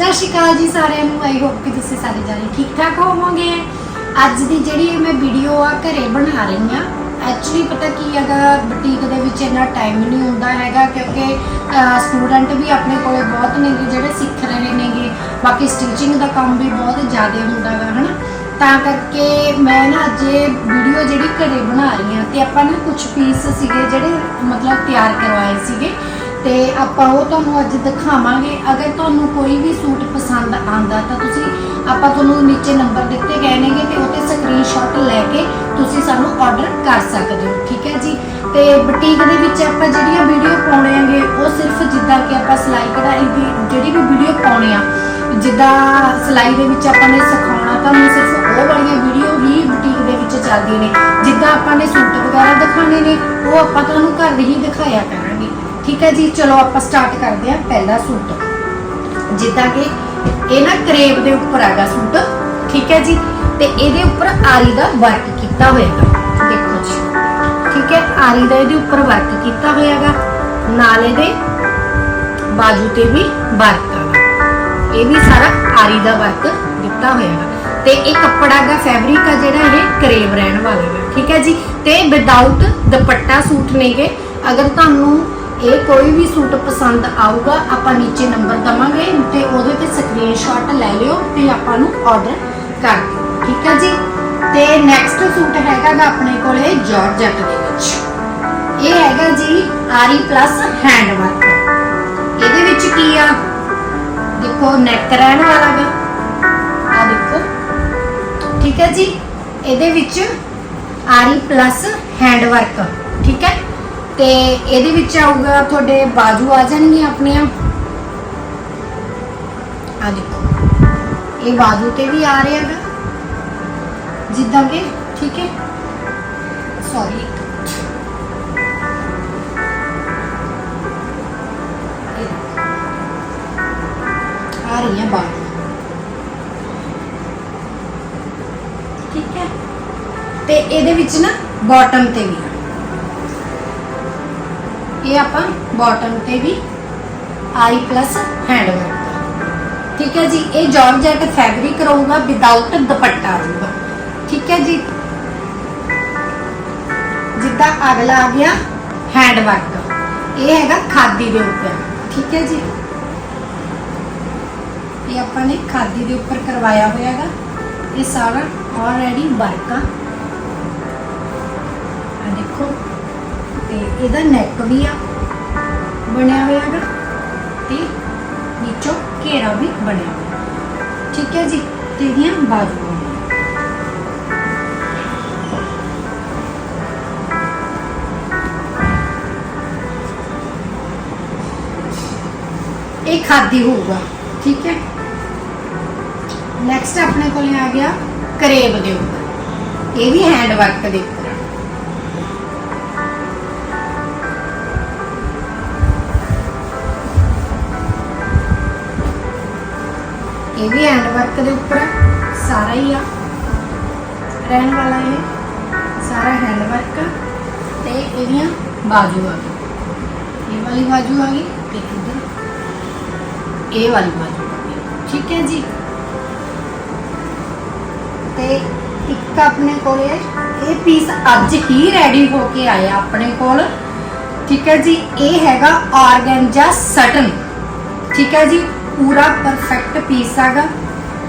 ਸਤਿ ਸ਼੍ਰੀ ਅਕਾਲ ਜੀ ਸਾਰਿਆਂ ਨੂੰ ਆਈ ਹੋਪ ਕਿ ਤੁਸੀਂ ਸਾਰੇ ਜਾਣੇ ਠੀਕ ਠਾਕ ਹੋਵੋਗੇ। ਅੱਜ ਦੀ ਜਿਹੜੀ ਮੈਂ ਵੀਡੀਓ ਆ, ਘਰੇ ਬਣਾ ਰਹੀ ਆ। ਐਕਚੁਅਲੀ ਪਤਾ ਕੀ ਹੈਗਾ ਬੁਟੀਕ ਦੇ ਵਿੱਚ ਇੰਨਾ ਟਾਈਮ ਨਹੀਂ ਹੁੰਦਾ ਹੈਗਾ, ਕਿਉਂਕਿ ਸਟੂਡੈਂਟ ਵੀ ਆਪਣੇ ਕੋਲੇ ਬਹੁਤ ਨੇਗੇ, ਜਿਹੜੇ ਸਿੱਖ ਰਹੇ ਨੇਗੇ। ਬਾਕੀ ਸਟਿਚਿੰਗ ਦਾ ਕੰਮ ਵੀ ਬਹੁਤ ਜ਼ਿਆਦਾ ਹੁੰਦਾ ਗਾ, ਹਨਾ। ਤਾਂ ਕਰਕੇ ਮੈਂ ਨਾ ਅੱਜ ਇਹ ਵੀਡੀਓ ਜਿਹੜੀ ਘਰੇ ਬਣਾ ਰਹੀ ਆ, ਤੇ ਆਪਾਂ ਨਾ ਕੁਝ ਪੀਸ ਸੀਗੇ ਜਿਹੜੇ ਮਤਲਬ ਤਿਆਰ ਕਰਵਾਏ ਸੀਗੇ। ਤੇ ਆਪਾਂ ਉਹ ਤੁਹਾਨੂੰ ਅੱਜ ਦਿਖਾਵਾਂਗੇ। ਅਗਰ ਤੁਹਾਨੂੰ ਕੋਈ ਵੀ ਸੂਟ ਪਸੰਦ ਆਂਦਾ ਤਾਂ ਤੁਸੀਂ ਆਪਾਂ ਤੁਹਾਨੂੰ ਨੀਚੇ ਨੰਬਰ ਦਿੱਤੇ ਗਏ ਨੇਗੇ ਤੇ ਉਹਤੇ ਸਕਰੀਨਸ਼ਾਟ ਲੈ ਕੇ ਤੁਸੀਂ ਸਾਨੂੰ ਆਰਡਰ ਕਰ ਸਕਦੇ ਹੋ, ਠੀਕ ਹੈ ਜੀ? ਤੇ ਬੁਟੀਕ ਦੇ ਵਿੱਚ ਆਪਾਂ ਜਿਹੜੀਆਂ ਵੀਡੀਓ ਪਾਉਣੇ ਆਂਗੇ ਉਹ ਸਿਰਫ ਜਿੱਦਾਂ ਕਿ ਆਪਾਂ ਸਿਲਾਈ ਕਢਾਈ ਦੀ ਜਿਹੜੀ ਵੀ ਵੀਡੀਓ ਪਾਉਣੇ ਆ, ਜਿੱਦਾਂ ਸਿਲਾਈ ਦੇ ਵਿੱਚ ਆਪਾਂ ਨੇ ਸਿਖਾਉਣਾ ਤੁਹਾਨੂੰ ਸਿਰਫ ਉਹ ਵਾਲੀਆਂ ਵੀਡੀਓ ਹੀ ਬੁਟੀਕ ਦੇ ਵਿੱਚ ਚੱਲਦੀਆਂ ਨੇ। ਜਿੱਦਾਂ ਆਪਾਂ ਨੇ ਸੂਟ ਵਗੈਰਾ ਦਿਖਾਣੇ ਨੇ, ਉਹ ਆਪਾਂ ਤੁਹਾਨੂੰ ਘਰ ਹੀ ਦਿਖਾਇਆ ਕਰਾਂਗੇ। ਠੀਕ ਹੈ ਜੀ, ਚਲੋ ਆਪਾਂ ਸਟਾਰਟ ਕਰਦੇ ਹਾਂ ਪਹਿਲਾ ਸੂਟ। ਜਿੱਦਾਂ ਕਿ ਇਹ ਨਾ ਕਰੇਬ ਦੇ ਉੱਪਰ ਹੈਗਾ ਸੂਟ, ਠੀਕ ਹੈ ਜੀ, ਤੇ ਇਹਦੇ ਉੱਪਰ ਆਰੀ ਦਾ ਵਰਕ ਕੀਤਾ ਹੋਇਆਗਾ। ਦੇਖੋ ਜੀ, ਠੀਕ ਹੈ, ਆਰੀ ਦਾ ਇਹਦੇ ਉੱਪਰ ਵਰਕ ਕੀਤਾ ਹੋਇਆਗਾ, ਨਾਲ ਇਹਦੇ ਬਾਜੂ ਤੇ ਵੀ ਵਰਕ ਹੈਗਾ ਇਹ ਵੀ ਸਾਰਾ ਆਰੀ ਦਾ ਵਰਕ ਦਿੱਤਾ ਹੋਇਆ ਤੇ ਇਹ ਕੱਪੜਾ ਦਾ ਫੈਬਰਿਕ ਆ ਜਿਹੜਾ ਇਹ ਕਰੇਵ ਰਹਿਣ ਵਾਲਾ ਹੈ ਠੀਕ ਹੈ ਜੀ, ਤੇ ਵਿਦਆਊਟ ਦੁਪੱਟਾ ਸੂਟ ਨੇਗੇ, ਅਗਰ ਤੁਹਾਨੂੰ ਇਹ ਕੋਈ ਵੀ ਸੂਟ ਪਸੰਦ ਆਊਗਾ, ਆਪਾਂ ਨੀਚੇ ਨੰਬਰ ਦਵਾਂਗੇ ਤੇ ਉਹਦੇ ਤੇ ਸਕਰੀਨਸ਼ਾਟ ਲੈ ਲਿਓ ਤੇ ਆਪਾਂ ਨੂੰ ਆਰਡਰ ਕਰ ਦਿਓ। ਠੀਕ ਹੈ ਜੀ? ਤੇ ਨੈਕਸਟ ਸੂਟ ਹੈਗਾ ਗਾ ਆਪਣੇ ਕੋਲੇ ਜਾਰਜਟ ਦੇ ਵਿੱਚ। ਇਹ ਹੈਗਾ ਜੀ ਆਰੀ ਪਲੱਸ ਹੈਂਡ ਵਰਕ ਇਹਦੇ ਵਿੱਚ ਕੀ ਆ? ਦੇਖੋ ਨੈਕ ਰਹਿਣ ਵਾਲਾ ਗਾ ਆ ਦੇਖੋ। ਠੀਕ ਹੈ ਜੀ? ਇਹਦੇ ਵਿੱਚ ਆਰੀ ਪਲੱਸ ਹੈਂਡ ਵਰਕ ਠੀਕ ਹੈ ਤੇ ਇਹਦੇ ਵਿੱਚ ਆਊਗਾ, ਤੁਹਾਡੇ ਬਾਜੂ ਆ ਜਾਣਗੀਆਂ ਆਪਣੀਆਂ। ਆ ਦੇਖੋ ਇਹ ਬਾਜੂ ਤੇ ਵੀ ਆ ਰਿਹਾ ਹੈਗਾ। ਜਿੱਦਾਂ ਕਿ, ਠੀਕ ਹੈ? ਸੌਰੀ ਆ ਰਹੀ ਹੈ ਬਾਹਰ। ਠੀਕ ਹੈ? ਤੇ ਇਹਦੇ ਵਿੱਚ ਨਾ ਬਾਟਮ ਤੇ ਵੀ ਆ। ਇਹ ਆਪਾਂ ਬਾਟਮ ਤੇ ਵੀ ਆਈ ਪਲੱਸ ਹੈਂਡ ਵਰਕ ਠੀਕ ਹੈ ਜੀ ਇਹ ਜਾਰਜੈਟ ਫੈਬਰਿਕ ਰਹੂਗਾ ਵਿਦਆਊਟ ਦੁਪੱਟਾ ਰਹੂਗਾ ਠੀਕ ਹੈ ਜੀ ਜਿੱਦਾਂ ਅਗਲਾ ਆ ਗਿਆ ਹੈਂਡ ਵਰਕ ਇਹ ਹੈਗਾ ਖਾਦੀ ਦੇ ਉੱਪਰ ਠੀਕ ਹੈ ਜੀ ਇਹ ਆਪਾਂ ਨੇ ਖਾਦੀ ਦੇ ਉੱਪਰ ਕਰਵਾਇਆ ਹੋਇਆ ਹੈਗਾ ਇਹ ਸਾਰਾ ਆਲਰੇਡੀ ਵਰਕ ਆ ਆ ਦੇਖੋ ਤੇ ਇਹਦਾ ਨੈਕ ਵੀ ਆ। ਬਣਿਆ ਹੋਇਆ ਹੈਗਾ ਤੇ ਨੀਚੋਂ ਘੇਰਾ ਵੀ ਬਣਿਆ ਹੋਇਆ। ਠੀਕ ਹੈ ਜੀ? ਤੇ ਇਹਦੀਆਂ ਬਾਜੂਆਂ। ਇਹ ਖਾਦੀ ਹੋਊਗਾ। ਠੀਕ ਹੈ? ਨੈਕਸਟ ਆਪਣੇ ਕੋਲੇ ਆ ਗਿਆ ਕਰੇਬ ਦੇ ਉੱਪਰ। ਇਹ ਵੀ ਹੈਂਡ ਵਰਕ ਦੇ। ਇਹ ਵੀ ਹੈਂਡ ਵਰਕ ਦੇ ਉੱਪਰ ਸਾਰਾ ਹੀ ਆ। ਰਹਿਣ ਵਾਲਾ ਇਹ, ਸਾਰਾ ਹੈਂਡ ਵਰਕ ਤੇ ਇਹਦੀਆਂ ਬਾਜੂ ਆ ਗਈ ਇਹ ਵਾਲੀ ਬਾਜੂ ਆ ਗਈ ਤੇ ਇੱਧਰ ਇਹ ਵਾਲੀ ਬਾਜੂ ਆ ਗਈ। ਠੀਕ ਹੈ ਜੀ? ਤੇ ਇੱਕ ਆਪਣੇ ਕੋਲੇ ਇਹ ਪੀਸ ਅੱਜ ਹੀ ਰੈਡੀ ਹੋ ਕੇ ਆਇਆ ਆਪਣੇ ਕੋਲ। ਠੀਕ ਹੈ ਜੀ? ਇਹ ਹੈਗਾ ਆਰਗੈਂਜਾ ਸਟਨ ਠੀਕ ਹੈ ਜੀ? ਪੂਰਾ ਪਰਫੈਕਟ ਪੀਸ ਹੈਗਾ।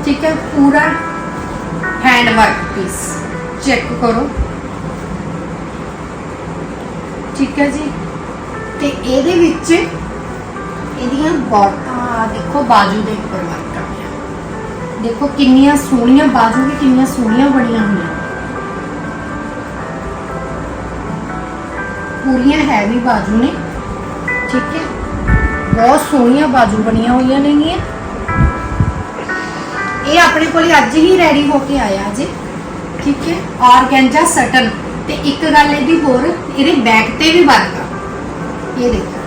ਠੀਕ ਹੈ, ਪੂਰਾ ਹੈਂਡ ਵਰਕ ਪੀਸ ਚੈੱਕ ਕਰੋ। ਠੀਕ ਹੈ ਜੀ। ਤੇ ਇਹਦੇ ਵਿੱਚ ਇਹਦੀਆਂ ਬਾਟਾਂ ਦੇਖੋ, ਬਾਜੂ ਦੇ ਉੱਪਰ ਵਰਕ ਆ। ਦੇਖੋ, ਕਿੰਨੀਆਂ ਸੋਹਣੀਆਂ ਬਾਜੂ ਵੀ ਕਿੰਨੀਆਂ ਸੋਹਣੀਆਂ ਬਣੀਆਂ ਹੋਈਆਂ। ਪੂਰੀਆਂ ਹੈਵੀ ਬਾਜੂ ਨੇ। ਠੀਕ ਹੈ। ਬਹੁਤ ਸੋਹਣੀਆਂ ਬਾਜੂ ਬਣੀਆਂ ਹੋਈਆਂ ਨੇਗੀਆਂ। ਇਹ ਆਪਣੇ ਕੋਲ ਅੱਜ ਹੀ ਰੈਡੀ ਹੋ ਕੇ ਆਇਆ ਜੀ। ਠੀਕ ਹੈ? ਆਰਗੈਂਜਾ ਸਟਨ। ਤੇ ਇੱਕ ਗੱਲ ਇਹਦੀ ਹੋਰ, ਇਹਦੇ ਬੈਕ ਤੇ ਵੀ ਵਰਕ ਇਹ ਦੇਖੋ।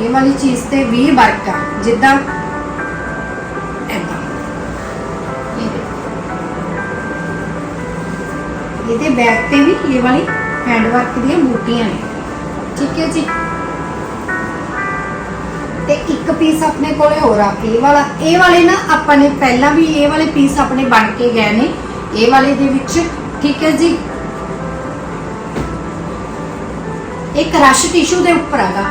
ਇਹ ਵਾਲੀ ਚੀਜ਼ ਤੇ ਵੀ ਵਰਕ ਆ, ਜਿੱਦਾਂ ਇਹਦੇ। ਬੈਕ ਤੇ ਵੀ ਇਹ ਵਾਲੀ ਹੈਂਡ ਵਰਕ ਦੀਆਂ ਬੂਟੀਆਂ ਨੇ। ਠੀਕ ਹੈ ਜੀ। ਤੇ ਇੱਕ ਪੀਸ ਆਪਣੇ ਕੋਲੇ ਹੋਰ ਆ, ਇਹ ਵਾਲਾ, ਇਹ ਵਾਲੇ ਨਾ ਆਪਾਂ ਨੇ ਪਹਿਲਾਂ ਵੀ ਇਹ ਵਾਲੇ ਪੀਸ ਆਪਣੇ ਬਣ ਕੇ ਗਏ ਨੇ, ਇਹ ਵਾਲੇ ਦੇ ਵਿੱਚ, ਠੀਕ ਹੈ ਜੀ। ਇਹ ਕ੍ਰਸ਼ ਟਿਸ਼ੂ ਦੇ ਉੱਪਰ ਹੈਗਾ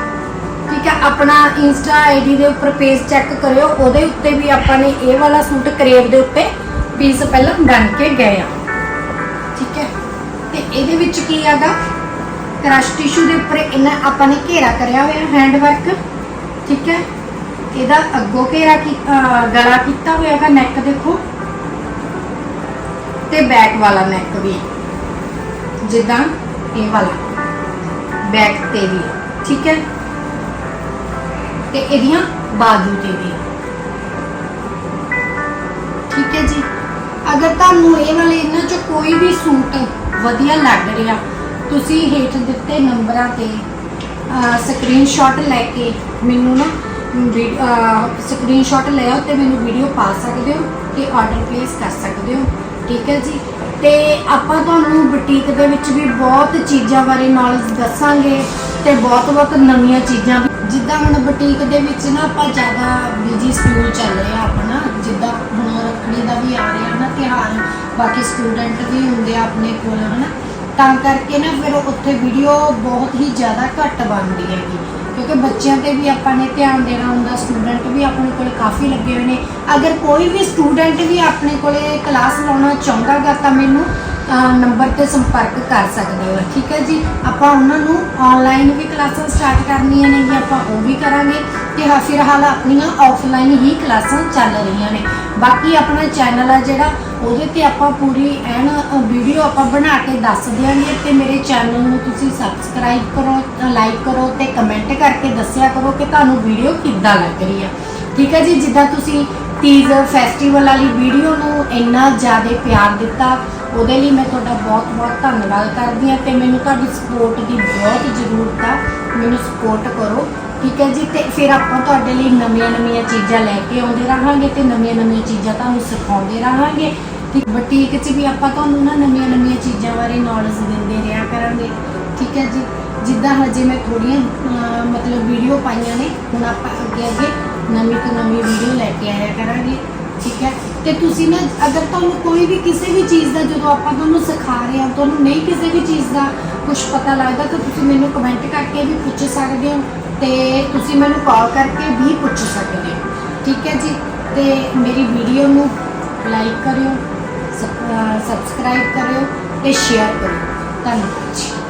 ਠੀਕ ਹੈ, ਆਪਣਾ ਇੰਸਟਾ ਆਈਡੀ ਦੇ ਉੱਪਰ ਪੇਜ ਚੈੱਕ ਕਰਿਓ, ਉਹਦੇ ਉੱਤੇ ਵੀ ਆਪਾਂ ਨੇ ਇਹ ਵਾਲਾ ਸੂਟ ਕਰੇਵ ਦੇ ਉੱਤੇ ਪੀਸ ਪਹਿਲਾਂ ਬਣ ਕੇ ਗਏ ਆ। ਠੀਕ ਹੈ, ਤੇ ਇਹਦੇ ਵਿੱਚ ਕੀ ਹੈਗਾ ਕ੍ਰਸ਼ ਟਿਸ਼ੂ ਦੇ ਉੱਪਰ ਇਹਨਾਂ ਆਪਾਂ ਨੇ ਘੇਰਾ ਕਰਿਆ ਹੋਇਆ ਹੈਂਡ ਵਰਕ ਠੀਕ ਹੈ? ਇਹਦਾ ਅੱਗੋਂ ਘੇਰਾ ਕੀ ਗਲਾ ਕੀਤਾ ਹੋਇਆ ਹੈਗਾ ਨੈਕ ਦੇਖੋ। ਤੇ ਬੈਕ ਵਾਲਾ ਨੈਕ ਵੀ। ਜਿੱਦਾਂ ਇਹ ਵਾਲਾ। ਬੈਕ ਤੇ ਵੀ, ਠੀਕ ਹੈ? ਤੇ ਇਹਦੀਆਂ ਬਾਜੂ ਤੇ ਵੀ। ਠੀਕ ਹੈ ਜੀ? ਅਗਰ ਤੁਹਾਨੂੰ ਇਹ ਵਾਲੇ ਇਹਨਾਂ ਚੋਂ ਕੋਈ ਵੀ ਸੂਟ ਵਧੀਆ ਲੱਗ ਰਿਹਾ ਤੁਸੀਂ ਹੇਠ ਦਿੱਤੇ ਨੰਬਰਾਂ ਤੇ ਸਕਰੀਨਸ਼ਾਟ ਲੈ ਕੇ ਮੈਨੂੰ ਨਾ ਸਕਰੀਨਸ਼ਾਟ ਲੈ ਆਓ ਤੇ ਮੈਨੂੰ ਵੀਡੀਓ ਪਾ ਸਕਦੇ ਹੋ ਤੇ ਆਰਡਰ ਪਲੇਸ ਕਰ ਸਕਦੇ ਹੋ। ਠੀਕ ਹੈ ਜੀ? ਤੇ ਆਪਾਂ ਤੁਹਾਨੂੰ ਬੁਟੀਕ ਦੇ ਵਿੱਚ ਵੀ ਬਹੁਤ ਚੀਜ਼ਾਂ ਬਾਰੇ ਨੌਲੇਜ ਦੱਸਾਂਗੇ ਤੇ ਬਹੁਤ ਬਹੁਤ ਨਵੀਆਂ ਚੀਜ਼ਾਂ ਜਿੱਦਾਂ ਹੁਣ ਬੁਟੀਕ ਦੇ ਵਿੱਚ ਨਾ ਆਪਾਂ ਜ਼ਿਆਦਾ ਬਿਜ਼ੀ ਸਕੂਲ ਚੱਲ ਰਿਹਾ ਆਪਣਾ, ਜਿੱਦਾਂ ਹੁਣ ਰੱਖੜੀ ਦਾ ਵੀ ਆ ਰਿਹਾ ਨਾ ਤਿਉਹਾਰ, ਬਾਕੀ ਸਟੂਡੈਂਟ ਵੀ ਹੁੰਦੇ ਆ ਆਪਣੇ ਕੋਲ, ਹਨਾ? ਤਾਂ ਕਰਕੇ ਨਾ ਫਿਰ ਉੱਥੇ ਵੀਡੀਓ ਬਹੁਤ ਹੀ ਜ਼ਿਆਦਾ ਘੱਟ ਬਣਦੀ ਹੈਗੀ। ਕਿਉਂਕਿ ਬੱਚਿਆਂ ਤੇ ਵੀ ਆਪਾਂ ਨੇ ਧਿਆਨ ਦੇਣਾ ਹੁੰਦਾ ਸਟੂਡੈਂਟ ਵੀ ਆਪਣੇ ਕੋਲ ਕਾਫੀ ਲੱਗੇ ਹੋਏ ਨੇ। ਅਗਰ ਕੋਈ ਵੀ ਸਟੂਡੈਂਟ ਵੀ ਆਪਣੇ ਕੋਲੇ ਕਲਾਸ ਲਾਉਣਾ ਚਾਹੁੰਦਾ ਗਾ ਤਾਂ ਮੈਨੂੰ ਨੰਬਰ ਤੇ ਸੰਪਰਕ ਕਰ ਸਕਦੇ ਹੋ। ਠੀਕ ਹੈ ਜੀ? ਆਪਾਂ ਉਹਨਾਂ ਨੂੰ ਆਨਲਾਈਨ ਵੀ ਕਲਾਸਾਂ ਸਟਾਰਟ ਕਰਨੀਆਂ ਨੇ ਜੀ, ਆਪਾਂ ਉਹ ਵੀ ਕਰਾਂਗੇ। ਤੇ ਹਾਂ, ਫਿਲਹਾਲ ਆਪਣੀਆਂ ਆਫਲਾਈਨ ਹੀ ਕਲਾਸਾਂ ਚੱਲ ਰਹੀਆਂ ਨੇ। ਬਾਕੀ ਆਪਣਾ ਚੈਨਲ ਆ ਜਿਹੜਾ ਉਹਦੇ ਤੇ ਆਪਾਂ ਪੂਰੀ ਐਨ ਵੀਡੀਓ ਆਪਾਂ ਬਣਾ ਕੇ ਦੱਸ ਦਿਆਂਗੇ ਤੇ ਮੇਰੇ ਚੈਨਲ ਨੂੰ ਤੁਸੀਂ ਸਬਸਕ੍ਰਾਈਬ ਕਰੋ ਲਾਈਕ ਕਰੋ ਤੇ ਕਮੈਂਟ ਕਰਕੇ ਦੱਸਿਆ ਕਰੋ ਕਿ ਤੁਹਾਨੂੰ ਵੀਡੀਓ ਕਿੱਦਾਂ ਲੱਗ ਰਹੀ ਆ। ਠੀਕ ਹੈ ਜੀ? ਜਿੱਦਾਂ ਤੁਸੀਂ ਤੀਜ ਫੈਸਟੀਵਲ ਵਾਲੀ ਵੀਡੀਓ ਨੂੰ ਇੰਨਾ ਜ਼ਿਆਦਾ ਪਿਆਰ ਦਿੱਤਾ, ਉਹਦੇ ਲਈ ਮੈਂ ਤੁਹਾਡਾ ਬਹੁਤ ਬਹੁਤ ਧੰਨਵਾਦ ਕਰਦੀ ਹਾਂ ਤੇ ਮੈਨੂੰ ਤੁਹਾਡੀ ਸਪੋਰਟ ਦੀ ਬਹੁਤ ਜ਼ਰੂਰਤ ਆ। ਮੈਨੂੰ ਸਪੋਰਟ ਕਰੋ, ਠੀਕ ਹੈ ਜੀ? ਤੇ ਫਿਰ ਆਪਾਂ ਤੁਹਾਡੇ ਲਈ ਨਵੀਆਂ ਨਵੀਆਂ ਚੀਜ਼ਾਂ ਲੈ ਕੇ ਆਉਂਦੇ ਰਹਾਂਗੇ ਤੇ ਨਵੀਆਂ ਨਵੀਆਂ ਚੀਜ਼ਾਂ ਤੁਹਾਨੂੰ ਸਿਖਾਉਂਦੇ ਰਹਾਂਗੇ। ਠੀਕ ਬਟੀਕ 'ਚ ਵੀ ਆਪਾਂ ਤੁਹਾਨੂੰ ਨਾ ਨਵੀਆਂ ਨਵੀਆਂ ਚੀਜ਼ਾਂ ਬਾਰੇ ਨੌਲੇਜ ਦਿੰਦੇ ਰਿਹਾ ਕਰਾਂਗੇ। ਠੀਕ ਹੈ ਜੀ? ਜਿੱਦਾਂ ਹਜੇ ਮੈਂ ਥੋੜੀਆਂ ਮਤਲਬ ਵੀਡੀਓ ਪਾਈਆਂ ਨੇ, ਹੁਣ ਆਪਾਂ ਅੱਗੇ ਅੱਗੇ ਨਵੀਂ ਤੋਂ ਨਵੀਂ ਵੀਡੀਓ ਲੈ ਕੇ ਆਇਆ ਕਰਾਂਗੇ। ਠੀਕ ਹੈ? ਤੇ ਤੁਸੀਂ ਨਾ ਅਗਰ ਤੁਹਾਨੂੰ ਕੋਈ ਵੀ ਕਿਸੇ ਵੀ ਚੀਜ਼ ਦਾ ਜਦੋਂ ਆਪਾਂ ਤੁਹਾਨੂੰ ਸਿਖਾ ਰਹੇ ਹਾਂ, ਤੁਹਾਨੂੰ ਨਹੀਂ ਕਿਸੇ ਵੀ ਚੀਜ਼ ਦਾ ਕੁਝ ਪਤਾ ਲੱਗਦਾ, ਤਾਂ ਤੁਸੀਂ ਮੈਨੂੰ ਕਮੈਂਟ ਕਰਕੇ ਵੀ ਪੁੱਛ ਸਕਦੇ ਹੋ ਤੇ ਤੁਸੀਂ ਮੈਨੂੰ ਕਾਲ ਕਰਕੇ ਵੀ ਪੁੱਛ ਸਕਦੇ ਹੋ। ਠੀਕ ਹੈ ਜੀ? ਤੇ ਮੇਰੀ ਵੀਡੀਓ ਨੂੰ ਲਾਈਕ ਕਰਿਓ। ਸਬਸਕ੍ਰਾਈਬ ਕਰਿਓ ਤੇ ਸ਼ੇਅਰ ਕਰਿਓ ਧੰਨਵਾਦ ਜੀ